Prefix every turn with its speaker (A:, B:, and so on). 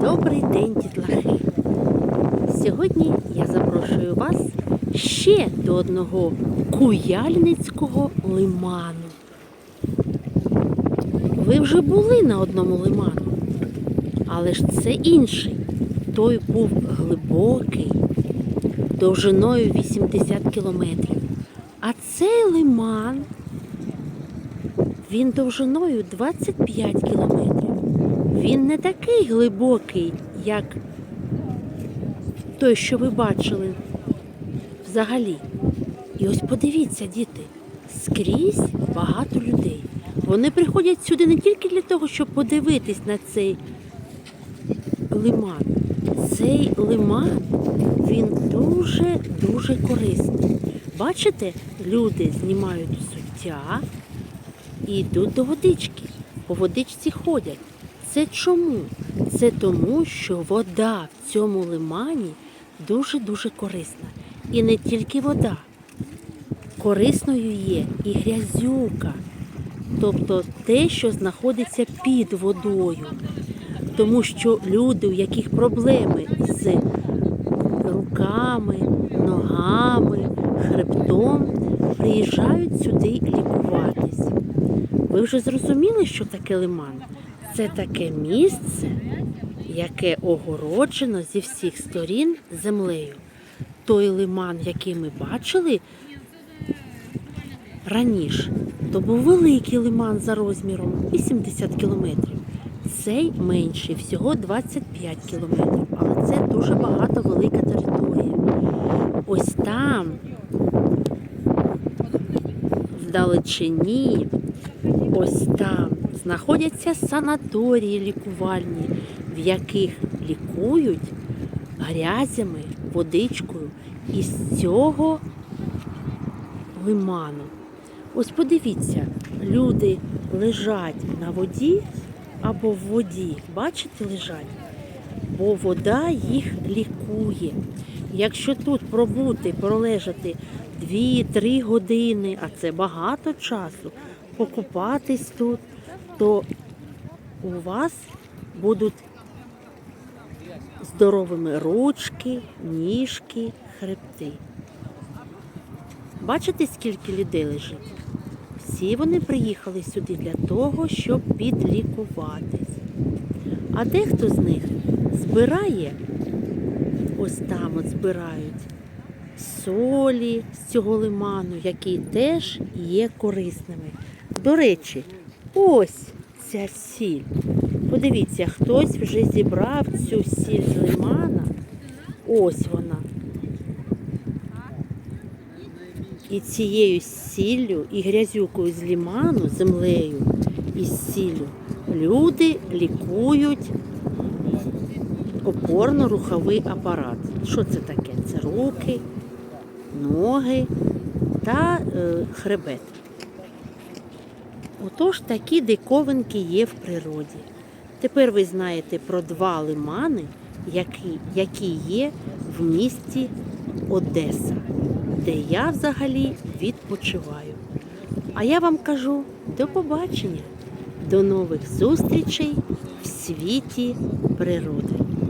A: Добрий день, дітлахи! Сьогодні я запрошую вас ще до одного куяльницького лиману. Ви вже були на одному лиману, але ж це інший. Той був глибокий, довжиною 80 кілометрів. А цей лиман, він довжиною 25 кілометрів. Він не такий глибокий, як той, що ви бачили взагалі. І ось подивіться, діти, скрізь багато людей. Вони приходять сюди не тільки для того, щоб подивитись на цей лиман. Цей лиман, він дуже-дуже корисний. Бачите, люди знімають суття і йдуть до водички. По водичці ходять. Це чому? Це тому, що вода в цьому лимані дуже-дуже корисна. І не тільки вода. Корисною є і грязюка, тобто те, що знаходиться під водою. Тому що люди, у яких проблеми з руками, ногами, хребтом, приїжджають сюди лікуватись. Ви вже зрозуміли, що таке лиман? Це таке місце, яке огороджено зі всіх сторін землею. Той лиман, який ми бачили раніше, то був великий лиман за розміром 80 кілометрів. Цей менший, всього 25 кілометрів, але це дуже багато велика територія. Ось там, вдалечині, ось там знаходяться санаторії лікувальні, в яких лікують грязями, водичкою із цього лиману. Ось подивіться, люди лежать на воді або в воді. Бачите, лежать? Бо вода їх лікує. Якщо тут пробути, пролежати 2-3 години, а це багато часу, покупатись тут, то у вас будуть здоровими ручки, ніжки, хребти. Бачите, скільки людей лежить? Всі вони приїхали сюди для того, щоб підлікуватись. А дехто з них збирає, ось там от збирають солі з цього лиману, які теж є корисними. До речі, ось ця сіль. Подивіться, хтось вже зібрав цю сіль з лимана. Ось вона. І цією сіллю і грязюкою з ліману, землею і сіллю люди лікують опорно-руховий апарат. Що це таке? Це руки, ноги та е, хребет. Отож такі диковинки є в природі. Тепер ви знаєте про два лимани, які, які є в місті Одеса, де я взагалі відпочиваю. А я вам кажу до побачення, до нових зустрічей в світі природи.